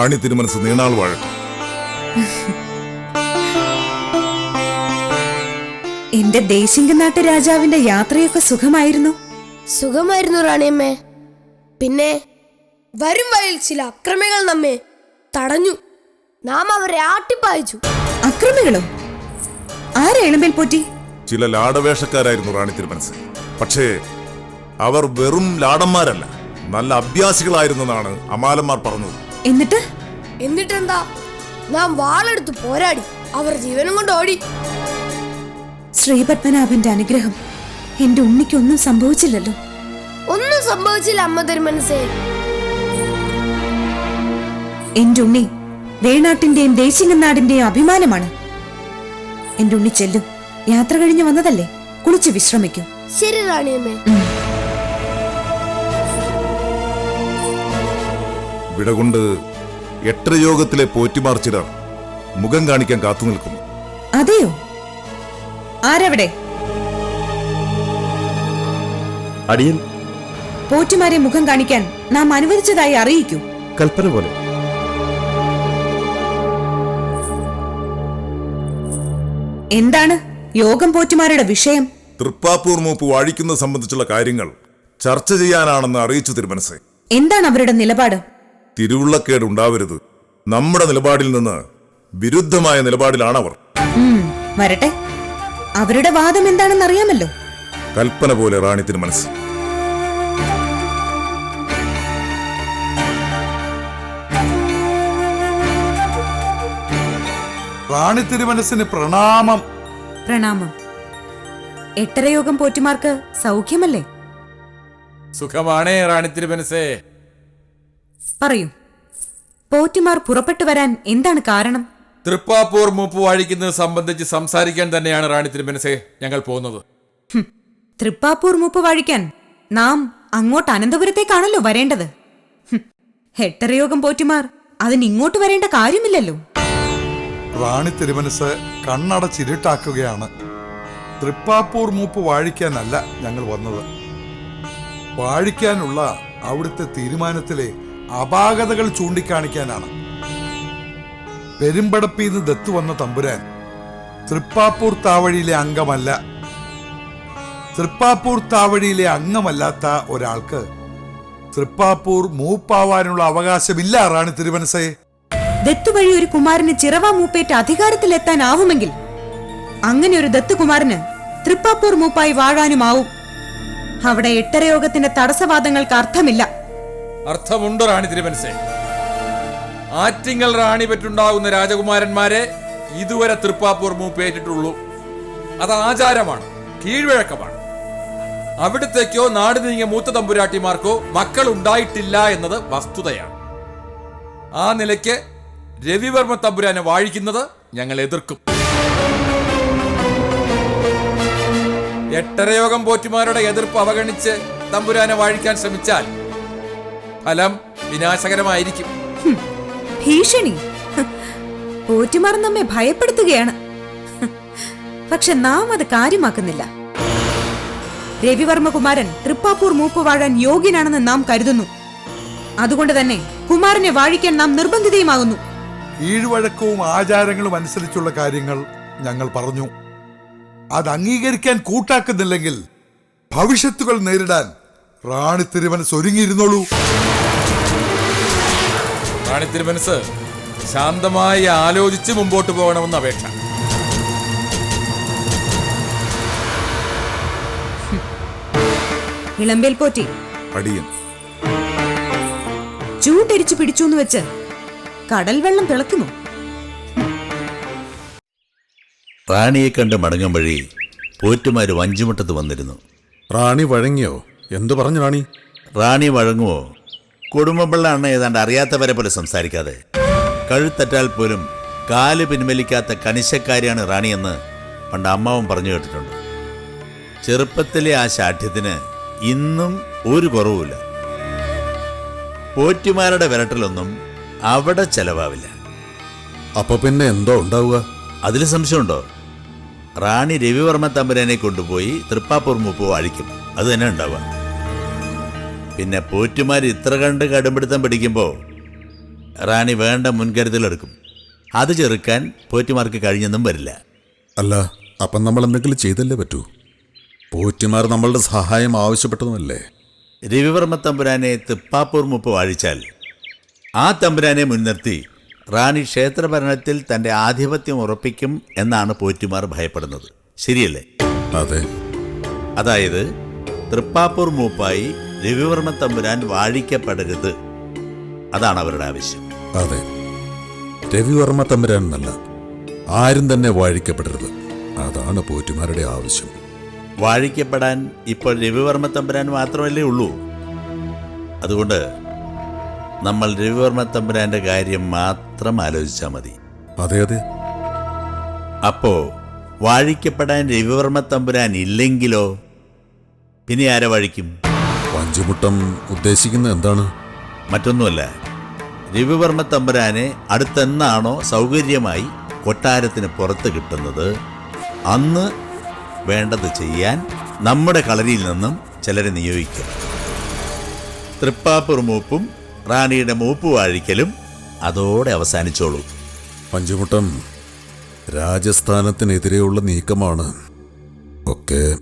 റാണി തിരുമനസ് നീണാൾ വഴക്കം എന്റെ ദേശിംഗനാട്ട് രാജാവിന്റെ യാത്രയൊക്കെ സുഖമായിരുന്നു? സുഖമായിരുന്നു റാണിയമ്മേ. പിന്നെ വരും വഴിയിൽ ചില അക്രമികൾ നമ്മെ തടഞ്ഞു. നാം അവരെ ആട്ടിപ്പായിച്ചു. അക്രമികളോ? ആരെ പോറ്റി? ചില ലാടവേഷക്കാരായിരുന്നു റാണി തിരുമനസ്. പക്ഷേ അവർ വെറും ലാടന്മാരല്ല നല്ല അഭ്യാസികളായിരുന്നെന്നാണ് അമാലന്മാർ പറഞ്ഞത്. എന്നിട്ട്? എന്നിട്ട് എന്താ നാം വാളെടുത്ത് പോരാടി. അവർ ജീവനും കൊണ്ട് ഓടി. ശ്രീപത്മനാഭന്റെ അനുഗ്രഹം എന്റെ ഉണ്ണിക്കൊന്നും സംഭവിച്ചില്ലല്ലോ. ഒന്നും സംഭവിച്ചില്ല അമ്മ തിരുമനസേ എന്റെ ഉണ്ണി വേണാട്ടിന്റെയും ദേശിംഗനാടിന്റെയും അഭിമാനമാണ്. എന്റെ ഉണ്ണി ചെല്ലും. യാത്ര കഴിഞ്ഞ് വന്നതല്ലേ? കുളിച്ച് വിശ്രമിക്കും. ശരി റാണിയമ്മേ. വിട കൊണ്ട് എട്ടര യോഗത്തിലെ പോറ്റിമാർ ചിലർ മുഖം കാണിക്കാൻ കാത്തു നിൽക്കുന്നു. അതെയോ? ആരവിടെ? അടിയൻ. പോറ്റിമാരെ മുഖം കാണിക്കാൻ നാം അനുവദിച്ചതായി അറിയിക്കൂ. കൽപ്പന പോലെ. എന്താണ് യോഗം പോറ്റിമാരുടെ വിഷയം? തൃപ്പാപ്പൂർ മൂപ്പ് വാഴിക്കുന്നത് സംബന്ധിച്ചുള്ള കാര്യങ്ങൾ ചർച്ച ചെയ്യാനാണെന്ന് അറിയിച്ചു തിരുമനസെ. എന്താണ് അവരുടെ നിലപാട്? തിരുവുള്ളക്കേട് ഉണ്ടാവരുത്. നമ്മുടെ നിലപാടിൽ നിന്ന് വിരുദ്ധമായ നിലപാടിലാണ് അവർ വരട്ടെ. അവരുടെ വാദം എന്താണെന്ന് അറിയാമല്ലോ. കൽപ്പന പോലെ റാണിത്തിന് മനസ്സ്. റാണി തിരുമനസിന് പ്രണാമം. പ്രണാമം. എട്ടരയോഗം പോറ്റിമാർക്ക് സൗഖ്യമല്ലേ? സുഖമാണേ റാണി തിരുമനസേ പറയൂ. പോറ്റുമാർ പുറപ്പെട്ടു വരാൻ എന്താണ് കാരണം? തൃപ്പാപ്പൂർ മൂപ്പ് വാഴിക്കുന്നത് സംബന്ധിച്ച് സംസാരിക്കാൻ തന്നെയാണ് റാണി തിരുമനസേ ഞങ്ങൾ പോകുന്നത്. തൃപ്പാപ്പൂർ മൂപ്പ് വാഴിക്കാൻ നാം അങ്ങോട്ട് അനന്തപുരത്തേക്കാണല്ലോ വരേണ്ടത്. ഹെട്ടറയോഗം പോറ്റിമാർ പോറ്റുമാർ അതിന് ഇങ്ങോട്ട് വരേണ്ട കാര്യമില്ലല്ലോ. റാണി തിരുമനസ് കണ്ണടച്ചിരുട്ടാക്കുകയാണ്. തൃപ്പാപ്പൂർ മൂപ്പ് വാഴിക്കാനല്ല ഞങ്ങൾ വന്നത്. വാഴിക്കാനുള്ള അവിടുത്തെ തീരുമാനത്തിലെ അപാകതകൾ ചൂണ്ടിക്കാണിക്കാനാണ്. പെരുമ്പടപ്പിൽ നിന്ന് ദത്തു വന്ന തമ്പുരാൻ തൃപ്പാപ്പൂർ താവഴിയിലെ അംഗമല്ല തൃപ്പാപ്പൂർ താവഴിയിലെ അംഗമല്ലാത്ത ഒരാൾക്ക് തൃപ്പാപ്പൂർ മൂപ്പാവാനുള്ള അവകാശമില്ല റാണി തിരുമനസേ. ദത്തു വഴി ഒരു കുമാരന് ചിറവ മൂപ്പേറ്റ് അധികാരത്തിലെത്താനാവുമെങ്കിൽ അങ്ങനെ ഒരു ദത്തുകുമാരന് തൃപ്പാപ്പൂർ മൂപ്പായി വാഴാനുമാവും. അവിടെ എട്ടരയോഗത്തിന്റെ തടസ്സവാദങ്ങൾക്ക് അർത്ഥമില്ല. അർത്ഥമുണ്ട് റാണി തിരുമനസേ? ആറ്റിങ്ങൽ റാണി പറ്റുണ്ടാകുന്ന രാജകുമാരന്മാരെ ഇതുവരെ തൃപ്പാപ്പൂർ മൂപ്പേറ്റിട്ടുള്ളൂ. അത് ആചാരമാണ് കീഴ്വഴക്കമാണ്. അവിടത്തേക്കോ നാട് നീങ്ങിയ മൂത്ത തമ്പുരാട്ടിമാർക്കോ മക്കൾ ഉണ്ടായിട്ടില്ല എന്നത് വസ്തുതയാണ്. ആ നിലയ്ക്ക് രവിവർമ്മ തമ്പുരാനെ വാഴിക്കുന്നത് ഞങ്ങൾ എതിർക്കും. എട്ടരയോഗം പോറ്റുമാരുടെ എതിർപ്പ് അവഗണിച്ച് തമ്പുരാനെ വാഴിക്കാൻ ശ്രമിച്ചാൽ ഫലം വിനാശകരമായിരിക്കും. ഭീഷണി. പോറ്റുമാർ നമ്മെ ഭയപ്പെടുത്തുകയാണ്. പക്ഷെ നാം അത് കാര്യമാക്കുന്നില്ല. രവിവർമ്മകുമാരൻ തൃപ്പാപ്പൂർ മൂപ്പ് വാഴാൻ യോഗ്യനാണെന്ന് നാം കരുതുന്നു. അതുകൊണ്ട് തന്നെ കുമാരനെ വാഴിക്കാൻ നാം നിർബന്ധിതയുമാകുന്നു. കീഴ്വഴക്കവും ആചാരങ്ങളും അനുസരിച്ചുള്ള കാര്യങ്ങൾ ഞങ്ങൾ പറഞ്ഞു. അത് അംഗീകരിക്കാൻ കൂട്ടാക്കുന്നില്ലെങ്കിൽ ഭവിഷ്യത്തുകൾ നേരിടാൻ റാണി തിരുമനസ് ഒരുങ്ങിയിരുന്നോളൂ. റാണി മനസ്സ് ശാന്തമായി ആലോചിച്ച് മുമ്പോട്ട് പോകണമെന്ന് അപേക്ഷ. ഇളമ്പേൽ പോറ്റി. അടിയൻ. ചൂട്ടരിച്ചു പിടിച്ചു എന്ന് വെച്ച് കടൽ വെള്ളം തിളക്കുന്നു റാണിയെ കണ്ട് മടങ്ങും വഴി പോറ്റുമാര് വഞ്ചിമുട്ടത്ത് വന്നിരുന്നു. റാണി വഴങ്ങിയോ? എന്തു പറഞ്ഞു റാണി? റാണി വഴങ്ങുമോ കുടുംബപിള്ള അണ്ണ ഏതാണ്ട് അറിയാത്തവരെ പോലെ സംസാരിക്കാതെ. കഴുത്തറ്റാൽ പോലും കാൽ പിൻവലിക്കാത്ത കണിശക്കാരിയാണ് റാണിയെന്ന് പണ്ട് അമ്മാവൻ പറഞ്ഞു കേട്ടിട്ടുണ്ട്. ചെറുപ്പത്തിലെ ആ ശാഠ്യത്തിന് ഇന്നും ഒരു കുറവുമില്ല. പോറ്റുമാരുടെ വിരട്ടലൊന്നും അവിടെ ചെലവാവില്ല. അപ്പൊ പിന്നെ എന്തോ ഉണ്ടാവുക? അതിൽ സംശയമുണ്ടോ? റാണി രവിവർമ്മ തമ്പുരാനെ കൊണ്ടുപോയി തൃപ്പാപ്പൂർ മുപ്പ് വാഴിക്കും അത് തന്നെ ഉണ്ടാവുക. പിന്നെ പോറ്റുമാർ ഇത്ര കണ്ട് കടുംപിടുത്തം പിടിക്കുമ്പോൾ റാണി വേണ്ട മുൻകരുതലെടുക്കും. അത് ചെറുക്കാൻ പോറ്റുമാർക്ക് കഴിഞ്ഞെന്നും വരില്ല. അല്ല അപ്പം നമ്മൾ എന്തെങ്കിലും ചെയ്തല്ലേ പറ്റൂ? പോറ്റുമാർ നമ്മളുടെ സഹായം ആവശ്യപ്പെട്ടതുമല്ലേ? രവിവർമ്മ തമ്പുരാനെ തൃപ്പാപ്പൂർ മുപ്പ് വാഴിച്ചാൽ ആ തമ്പുരാനെ മുൻനിർത്തി റാണി ക്ഷേത്രഭരണത്തിൽ തന്റെ ആധിപത്യം ഉറപ്പിക്കും എന്നാണ് പോറ്റുമാർ ഭയപ്പെടുന്നത്. ശരിയല്ലേ? അതെ. അതായത് തൃപ്പാപ്പൂർ മൂപ്പായി രവിവർമ്മ തമ്പുരാൻ വാഴിക്കപ്പെടരുത്. അതാണ് അവരുടെ ആവശ്യം. അതെ. രവിവർമ്മ തമ്പുരാൻ എന്നല്ല ആരും തന്നെ വാഴിക്കപ്പെടരുത്. അതാണ് പോറ്റുമാരുടെ ആവശ്യം. വാഴിക്കപ്പെടാൻ ഇപ്പോൾ രവിവർമ്മ തമ്പുരാൻ മാത്രമല്ലേ ഉള്ളൂ. അതുകൊണ്ട് നമ്മൾ രവിവർമ്മ തമ്പുരാന്റെ കാര്യം മാത്രം ആലോചിച്ചാൽ മതി. അതെ അതെ. അപ്പോ വാഴിക്കപ്പെടാൻ രവിവർമ്മ തമ്പുരാൻ ഇല്ലെങ്കിലോ? പിന്നെ ആരെ വാഴിക്കും? പഞ്ചുമുട്ടം ഉദ്ദേശിക്കുന്നത് എന്താണ്? മറ്റൊന്നുമല്ല. രവിവർമ്മ തമ്പുരാനെ അടുത്തെന്നാണോ സൗകര്യമായി കൊട്ടാരത്തിന് പുറത്ത് കിട്ടുന്നത്? അന്ന് വേണ്ടത് ചെയ്യാൻ നമ്മുടെ കളരിയിൽ നിന്നും ചിലരെ നിയോഗിക്കും. തൃപ്പാപ്പൂർ മൂപ്പും റാണിയുടെ മൂപ്പ് വാഴിക്കലും അതോടെ അവസാനിച്ചോളൂ. പഞ്ചുമുട്ടം രാജസ്ഥാനത്തിനെതിരെയുള്ള നീക്കമാണ്. ഒക്കെ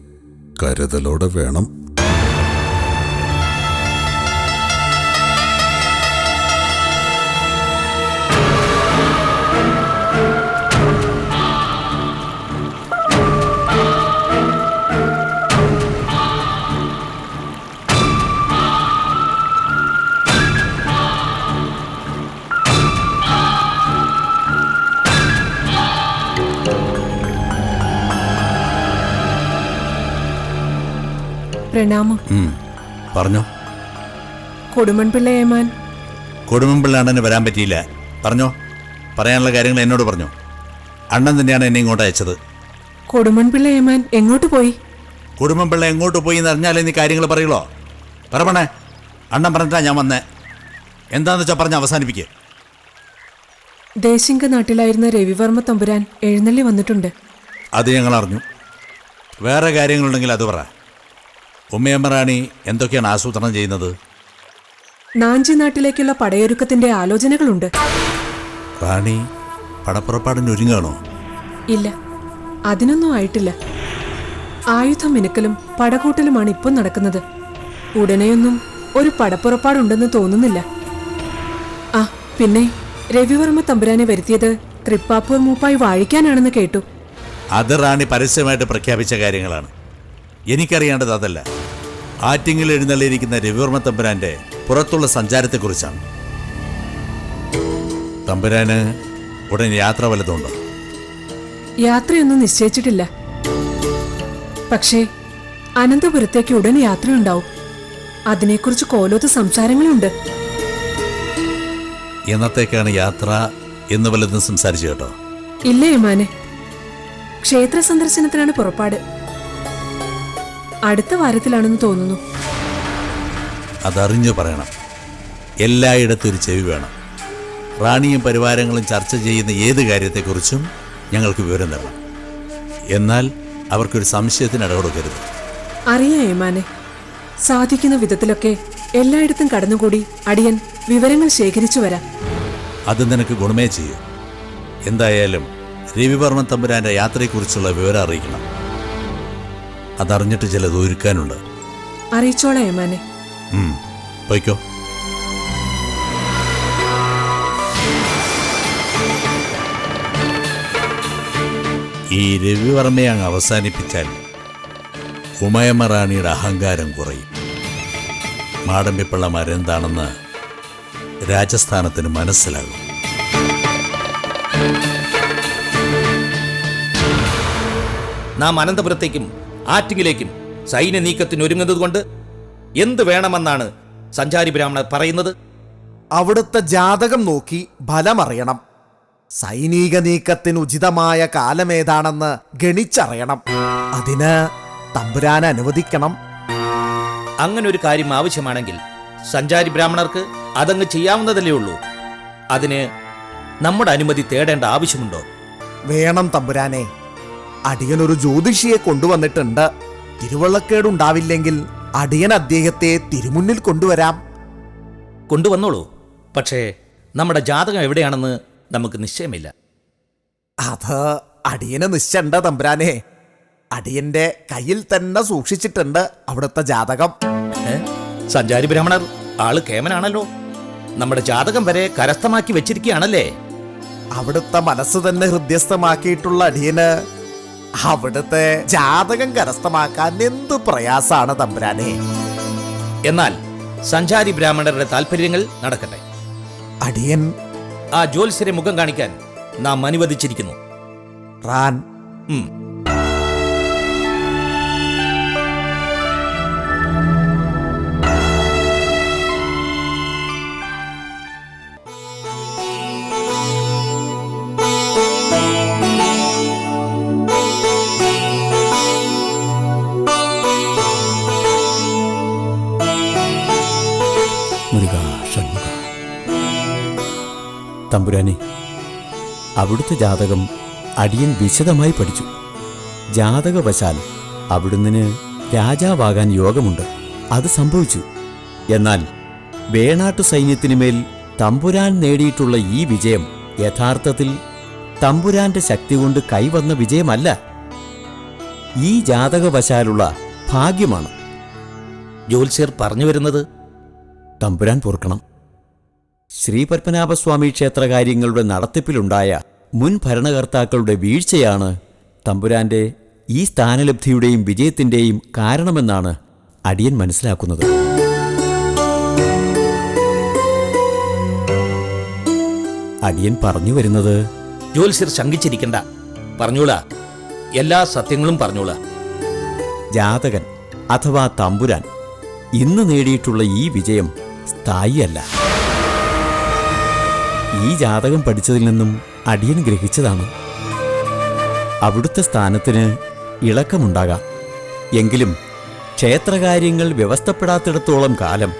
കരുതലോടെ വേണം. പ്രണാമം. പറഞ്ഞോ. കൊടുമൺപിള്ള ഏമാൻ. അണ്ണന് വരാൻ പറ്റിയില്ല. പറഞ്ഞോ. പറയാനുള്ള കാര്യങ്ങൾ എന്നോട് പറഞ്ഞോ. അണ്ണൻ തന്നെയാണ് എന്നെ ഇങ്ങോട്ട് അയച്ചത്. കൊടുമൺപിള്ള ഏമാൻ എങ്ങോട്ട് പോയി? കുടുംബപിള്ള എങ്ങോട്ട് പോയി എന്ന് അറിഞ്ഞാലേ നീ കാര്യങ്ങൾ പറയുള്ളോ? പറയണേ അണ്ണൻ പറഞ്ഞിട്ടാ ഞാൻ വന്നേ. എന്താന്ന് വെച്ചാൽ പറഞ്ഞ് അവസാനിപ്പിക്കുക ദേശിംഗ നാട്ടിലായിരുന്ന രവിവർമ്മ തമ്പുരാൻ എഴുന്നള്ളി വന്നിട്ടുണ്ട്. അത് ഞങ്ങൾ അറിഞ്ഞു. വേറെ കാര്യങ്ങളുണ്ടെങ്കിൽ അത് പറ. ഉമ്മയമ്മ റാണി എന്തൊക്കെയാണ് ആസൂത്രണം ചെയ്യുന്നത്? നാഞ്ചി നാട്ടിലേക്കുള്ള പടയൊരുക്കത്തിന്റെ ആലോചനകളുണ്ട്. റാണി പടപ്പുറപ്പാടിന് ഒരുങ്ങാണോ ഇല്ല. അതിനൊന്നും ആയിട്ടില്ല. ആയുധം മിനുക്കലും പടകൂട്ടലുമാണ് ഇപ്പം നടക്കുന്നത്. ഉടനെയൊന്നും ഒരു പടപ്പുറപ്പാടുണ്ടെന്ന് തോന്നുന്നില്ല. ആ പിന്നെ രവിവർമ്മ തമ്പുരാനെ വരുത്തിയത് തൃപ്പാപ്പൂർ മൂപ്പായി വാഴിക്കാനാണെന്ന് കേട്ടു. അത് റാണി പരസ്യമായിട്ട് പ്രഖ്യാപിച്ച കാര്യങ്ങളാണ്. എനിക്കറിയേണ്ടത് അതല്ല. ആറ്റിങ്ങിൽ എഴുന്നള്ളിയിരിക്കുന്ന രവിവർമ്മ തമ്പുരാന്റെ പുറത്തുള്ള സഞ്ചാരത്തെക്കുറിച്ചാണ്. തമ്പുരാന് ഉടൻ യാത്ര വല്ലതുണ്ടോ യാത്രയൊന്നും നിശ്ചയിച്ചിട്ടില്ല. പക്ഷേ അനന്തപുരത്തേക്ക് ഉടൻ യാത്രയുണ്ടാവും. അതിനെക്കുറിച്ച് കോലോത്ത് സംസാരങ്ങളുണ്ട്. എന്നത്തേക്കാണ് യാത്ര എന്ന് വല്ലതും സംസാരിച്ചു കേട്ടോ? ഇല്ല യമാനെ ക്ഷേത്ര സന്ദർശനത്തിനാണ് പുറപ്പാട്. അടുത്ത വാരത്തിലാണെന്ന് തോന്നുന്നു. അതറിഞ്ഞു പറയണം. എല്ലായിടത്തും ഒരു ചെവി വേണം. റാണിയും പരിവാരങ്ങളും ചർച്ച ചെയ്യുന്ന ഏത് കാര്യത്തെക്കുറിച്ചും ഞങ്ങൾക്ക് വിവരം തരണം. എന്നാൽ അവർക്കൊരു സംശയത്തിന് ഇടകൊടുക്കരുത്. അറിയാം ഏമാനെ. സാധിക്കുന്ന വിധത്തിലൊക്കെ എല്ലായിടത്തും കടന്നുകൂടി അടിയൻ വിവരങ്ങൾ ശേഖരിച്ചു വരാം. അത് നിനക്ക് ഗുണമേ ചെയ്യും. എന്തായാലും രവിവർമ്മൻ തമ്പുരാന്റെ യാത്രയെക്കുറിച്ചുള്ള വിവരം അറിയിക്കണം. അതറിഞ്ഞിട്ട് ചിലത് ഒരുക്കാനുണ്ട്. അറിയിച്ചോളാം മാനെ പോയിക്കോ. ഈ രവിവർമ്മയെ അങ്ങ് അവസാനിപ്പിച്ചാൽ ഉമയമ്മ റാണിയുടെ അഹങ്കാരം കുറയും. മാടമ്പിപ്പിള്ളമാരെന്താണെന്ന് രാജസ്ഥാനത്തിന് മനസ്സിലാകും. നാം അനന്തപുരത്തേക്കും ആറ്റിങ്ങിലേക്കും സൈന്യ നീക്കത്തിന് ഒരുങ്ങുന്നതുകൊണ്ട് എന്ത് വേണമെന്നാണ് സഞ്ചാരി ബ്രാഹ്മണർ പറയുന്നത്? അവിടുത്തെ ജാതകം നോക്കി ഫലമറിയണം. സൈനിക നീക്കത്തിന് ഉചിതമായ കാലമേതാണെന്ന് ഗണിച്ചറിയണം. അതിന് തമ്പുരാൻ അനുവദിക്കണം. അങ്ങനെ ഒരു കാര്യം ആവശ്യമാണെങ്കിൽ സഞ്ചാരി ബ്രാഹ്മണർക്ക് അതങ്ങ് ചെയ്യാവുന്നതല്ലേ ഉള്ളൂ. അതിന് നമ്മുടെ അനുമതി തേടേണ്ട ആവശ്യമുണ്ടോ? വേണം തമ്പുരാനെ. അടിയനൊരു ജ്യോതിഷിയെ കൊണ്ടുവന്നിട്ടുണ്ട്. തിരുവള്ളക്കേടുണ്ടാവില്ലെങ്കിൽ അടിയൻ അദ്ദേഹത്തെ തിരുമുന്നിൽ കൊണ്ടുവരാം. കൊണ്ടുവന്നോളൂ. പക്ഷേ നമ്മുടെ ജാതകം എവിടെയാണെന്ന് നമുക്ക് നിശ്ചയമില്ല. അത് അടിയന് നിശ്ചണ്ട തമ്പ്രാനെ. അടിയന്റെ കയ്യിൽ തന്നെ സൂക്ഷിച്ചിട്ടുണ്ട് അവിടുത്തെ ജാതകം. ഏ? സഞ്ചാരി ബ്രാഹ്മണർ ആൾ കേമനാണല്ലോ. നമ്മുടെ ജാതകം വരെ കരസ്ഥമാക്കി വെച്ചിരിക്കുകയാണല്ലേ? അവിടുത്തെ മനസ്സ് തന്നെ ഹൃദ്യസ്ഥമാക്കിയിട്ടുള്ള അടിയന് അവിടുത്തെ ജാതകം കരസ്ഥമാക്കാൻ എന്ത് പ്രയാസാണ് തമ്പുരാനെ. എന്നാൽ സഞ്ചാരി ബ്രാഹ്മണരുടെ താല്പര്യങ്ങൾ നടക്കട്ടെ. അടിയൻ ആ ജ്യോത്സ്യരെ മുഖം കാണിക്കാൻ നാം അനുവദിച്ചിരിക്കുന്നു. റാൻ ഉം. തമ്പുരാനെ അവിടുത്തെ ജാതകം അടിയൻ വിശദമായി പഠിച്ചു. ജാതകവശാൽ അവിടുന്ന് രാജാവാകാൻ യോഗമുണ്ട്. അത് സംഭവിച്ചു. എന്നാൽ വേണാട്ടു സൈന്യത്തിനുമേൽ തമ്പുരാൻ നേടിയിട്ടുള്ള ഈ വിജയം യഥാർത്ഥത്തിൽ തമ്പുരാന്റെ ശക്തി കൊണ്ട് കൈവന്ന വിജയമല്ല. ഈ ജാതകവശാലുള്ള ഭാഗ്യമാണ്. ജ്യോത്സ്യർ പറഞ്ഞു വരുന്നത് തമ്പുരാൻ പൊറുക്കണം. ശ്രീ പത്മനാഭസ്വാമി ക്ഷേത്രകാര്യങ്ങളുടെ നടത്തിപ്പിലുണ്ടായ മുൻ ഭരണകർത്താക്കളുടെ വീഴ്ചയാണ് തമ്പുരാന്റെ ഈ സ്ഥാനലബ്ധിയുടെയും വിജയത്തിന്റെയും കാരണമെന്നാണ് അടിയൻ മനസ്സിലാക്കുന്നത്. അടിയൻ പറഞ്ഞു വരുന്നത് ജ്യോത്സ്യർ ശങ്കിച്ചിരിക്കണ്ട. പറഞ്ഞോളാ. എല്ലാ സത്യങ്ങളും പറഞ്ഞോളാ. ജാതകൻ അഥവാ തമ്പുരാൻ ഇന്ന് നേടിയിട്ടുള്ള ഈ വിജയം സ്ഥായിയല്ല. ഈ ജാതകം പഠിച്ചതിൽ നിന്നും അടിയൻ ഗ്രഹിച്ചതാണ്. അവിടുത്തെ സ്ഥാനത്തിന് ഇളക്കമുണ്ടാകാം. എങ്കിലും ക്ഷേത്രകാര്യങ്ങൾ വ്യവസ്ഥപ്പെടാത്തിടത്തോളം കാലം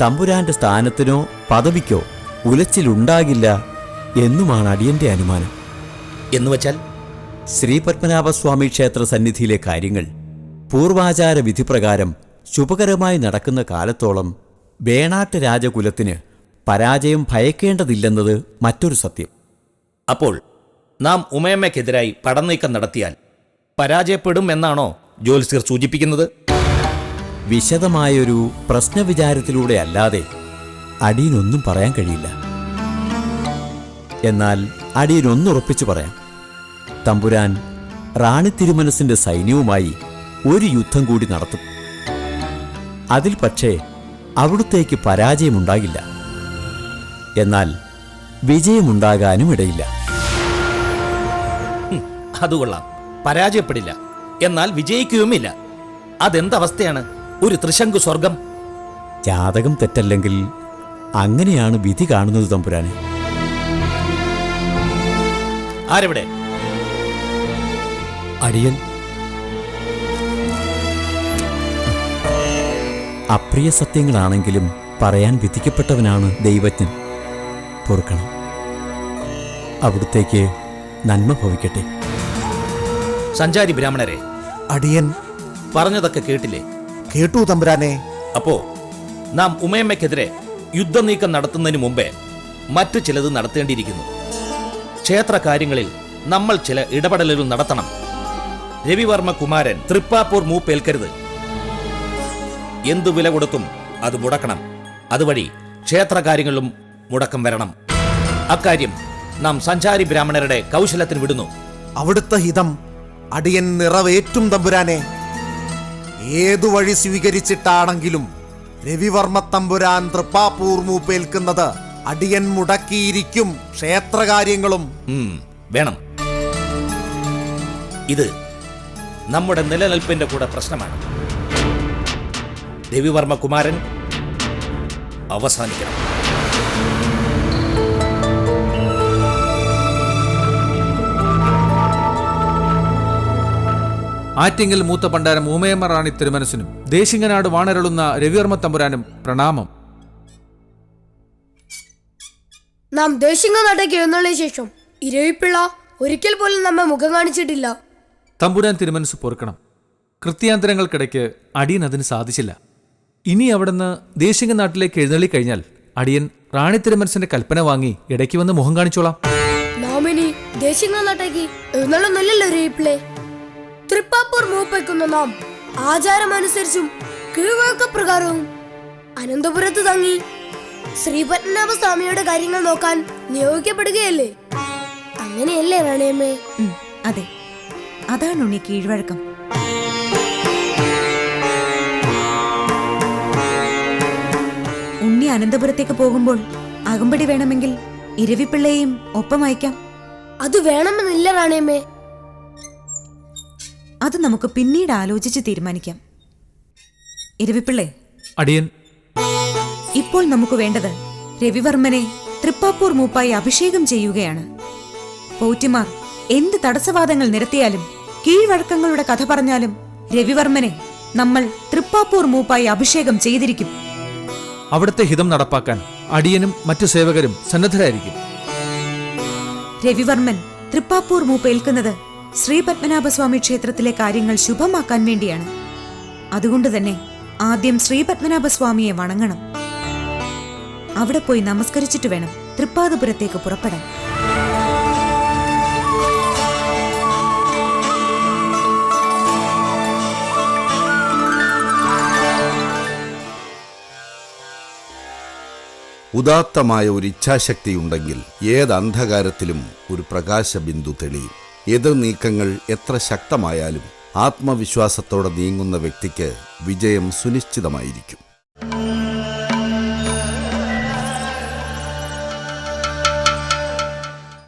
തമ്പുരാന്റെ സ്ഥാനത്തിനോ പദവിക്കോ ഉലച്ചിലുണ്ടാകില്ല എന്നുമാണ് അടിയന്റെ അനുമാനം. എന്നുവച്ചാൽ ശ്രീ പത്മനാഭസ്വാമി ക്ഷേത്ര സന്നിധിയിലെ കാര്യങ്ങൾ പൂർവാചാര വിധിപ്രകാരം ശുഭകരമായി നടക്കുന്ന കാലത്തോളം വേണാട്ട് രാജകുലത്തിന് പരാജയം ഭയക്കേണ്ടതില്ലെന്നത് മറ്റൊരു സത്യം. അപ്പോൾ നാം ഉമയമ്മയ്ക്കെതിരായി പടനീക്കം നടത്തിയാൽ പരാജയപ്പെടും എന്നാണോ ജ്യോത്സ്യർ സൂചിപ്പിക്കുന്നത്? വിശദമായൊരു പ്രശ്നവിചാരത്തിലൂടെ അല്ലാതെ അടിയനൊന്നും പറയാൻ കഴിയില്ല. എന്നാൽ അടിയനൊന്നുറപ്പിച്ചു പറയാം. തമ്പുരാൻ റാണി തിരുമനസിന്റെ സൈന്യവുമായി ഒരു യുദ്ധം കൂടി നടത്തും. അതിൽ പക്ഷേ അവിടുത്തേക്ക് പരാജയമുണ്ടാകില്ല. എന്നാൽ വിജയമുണ്ടാകാനും ഇടയില്ല. അതുകൊള്ളാം പരാജയപ്പെടില്ല. എന്നാൽ വിജയിക്കുകയുമില്ല. അതെന്തവസ്ഥയാണ്? ഒരു ത്രിശങ്കു സ്വർഗം. ജാതകം തെറ്റല്ലെങ്കിൽ അങ്ങനെയാണ് വിധി കാണുന്നത് തമ്പുരാനെ. ആരെവിടെ? അടിയൻ. അപ്രിയ സത്യങ്ങളാണെങ്കിലും പറയാൻ വിധിക്കപ്പെട്ടവനാണ് ദൈവജ്ഞൻ. പൊറുക്കണം. അവിടുത്തേക്ക് നന്മ ഭവിക്കട്ടെ. സഞ്ചാരി ബ്രാഹ്മണരെ അടിയൻ. പറഞ്ഞതൊക്കെ കേട്ടില്ലേ? കേട്ടു തമ്പുരാനെ. അപ്പോ നാം ഉമയമ്മയ്ക്കെതിരെ യുദ്ധനീക്കം നടത്തുന്നതിന് മുമ്പേ മറ്റു ചിലത് നടത്തേണ്ടിയിരിക്കുന്നു. ക്ഷേത്ര കാര്യങ്ങളിൽ നമ്മൾ ചില ഇടപെടലുകൾ നടത്തണം. രവിവർമ്മ കുമാരൻ തൃപ്പാപ്പൂർ മൂപ്പേൽക്കരുത് എന്തു വില കൊടുത്തും അത് മുടക്കണം. അതുവഴി ക്ഷേത്ര കാര്യങ്ങളിലും മുടക്കം വരണം. അക്കാര്യം നാം സഞ്ചാരി ബ്രാഹ്മണരുടെ കൗശലത്തിന് വിടുന്നു. അവിടുത്തെ ഹിതം അടിയൻ നിറവേറ്റും തമ്പുരാനെ. ഏതു വഴി സ്വീകരിച്ചിട്ടാണെങ്കിലും രവിവർമ്മ തമ്പുരാൻ തൃപ്പാപ്പൂർ മൂപ്പേൽക്കുന്നത് അടിയൻ മുടക്കിയിരിക്കും ക്ഷേത്രകാര്യങ്ങളും. ഉം, വേണം. ഇത് നമ്മുടെ നിലനിൽപ്പിന്റെ കൂടെ പ്രശ്നമാണ്. രവിവർമ്മ കുമാരൻ അവസാനിക്കണം. ആറ്റിങ്ങൽ മൂത്ത പണ്ടാരം ഉമയമ്മ റാണി തിരുമനസിനും ദേശിങ്ങനാട് വാണരളുന്ന രവിവർമ്മ തമ്പുരാനും പ്രണാമം. നാം ദേശിങ്ങനാട്ടേക്ക് എഴുന്നള്ളിയ ശേഷം ഇരവിപ്പിള്ള ഒരിക്കൽ പോലും നമ്മെ മുഖം കാണിച്ചിട്ടില്ല. തമ്പുരാൻ തിരുമനസ് പൊറുക്കണം. കൃത്യാന്തരങ്ങൾക്കിടയ്ക്ക് അടിയൻ അതിന് സാധിച്ചില്ല. ഇനി അവിടുന്ന് ദേശിംഗ നാട്ടിലേക്ക് എഴുന്നള്ളി കഴിഞ്ഞാൽ അടിയൻ റാണി തിരുമനസിന്റെ കൽപ്പന വാങ്ങി ഇടയ്ക്ക് വന്ന് മുഖം കാണിച്ചോളാം. നാം ഇനി ദേശിംഗ നാട്ടേക്ക് എഴുന്നള്ളുന്നില്ലല്ലോ രവിപ്പിള്ളെ. തൃപ്പാപ്പൂർ മൂപ്പയ്ക്കുന്ന നാം ആചാരമനുസരിച്ചും കീഴ്വഴക്കപ്രകാരവും അനന്തപുരത്ത് തങ്ങി ശ്രീപത്മനാഭ സ്വാമിയുടെ കാര്യങ്ങൾ നോക്കാൻ നിയോഗിക്കപ്പെടുകയല്ലേ? അങ്ങനെയല്ലേ റാണിയമ്മേ? അതെ. അതാണ് ഉണ്ണി കീഴ്വഴക്കം. ഉണ്ണി അനന്തപുരത്തേക്ക് പോകുമ്പോൾ അകമ്പടി വേണമെങ്കിൽ ഇരവിപ്പിള്ളയെയും ഒപ്പം അയക്കാം. അത് വേണമെന്നില്ല റാണിയമ്മേ. അത് നമുക്ക് പിന്നീട് ആലോചിച്ച് തീരുമാനിക്കാം. ഇരവിപ്പിള്ളേ അടിയൻ. ഇപ്പോൾ നമുക്ക് വേണ്ടത് രവിവർമ്മനെ തൃപ്പാപ്പൂർ മൂപ്പായി അഭിഷേകം ചെയ്യുകയാണ്. പോറ്റിമാർ എന്ത് തടസ്സവാദങ്ങൾ നിരത്തിയാലും കീഴ്വഴക്കങ്ങളുടെ കഥ പറഞ്ഞാലും രവിവർമ്മനെ നമ്മൾ തൃപ്പാപ്പൂർ മൂപ്പായി അഭിഷേകം ചെയ്തിരിക്കും. അവിടുത്തെ ഹിതം നടപ്പാക്കാൻ അടിയനും മറ്റു സേവകരും സന്നദ്ധരായിരിക്കും. രവിവർമ്മൻ തൃപ്പാപ്പൂർ മൂപ്പ് ഏൽക്കുന്നത് ശ്രീപത്മനാഭസ്വാമി ക്ഷേത്രത്തിലെ കാര്യങ്ങൾ ശുഭമാക്കാൻ വേണ്ടിയാണ്. അതുകൊണ്ട് തന്നെ ആദ്യം ശ്രീ പത്മനാഭസ്വാമിയെ വണങ്ങണം. അവിടെ പോയി നമസ്കരിച്ചിട്ട് വേണം തൃപ്പാദപുരത്തേക്ക് പുറപ്പെടാൻ. ഉദാത്തമായ ഒരു ഇച്ഛാശക്തിയുണ്ടെങ്കിൽ ഏത് അന്ധകാരത്തിലും ഒരു പ്രകാശബിന്ദു തെളിയും. എതിർ നീക്കങ്ങൾ എത്ര ശക്തമായാലും ആത്മവിശ്വാസത്തോടെ നീങ്ങുന്ന വ്യക്തിക്ക് വിജയം സുനിശ്ചിതമായിരിക്കും.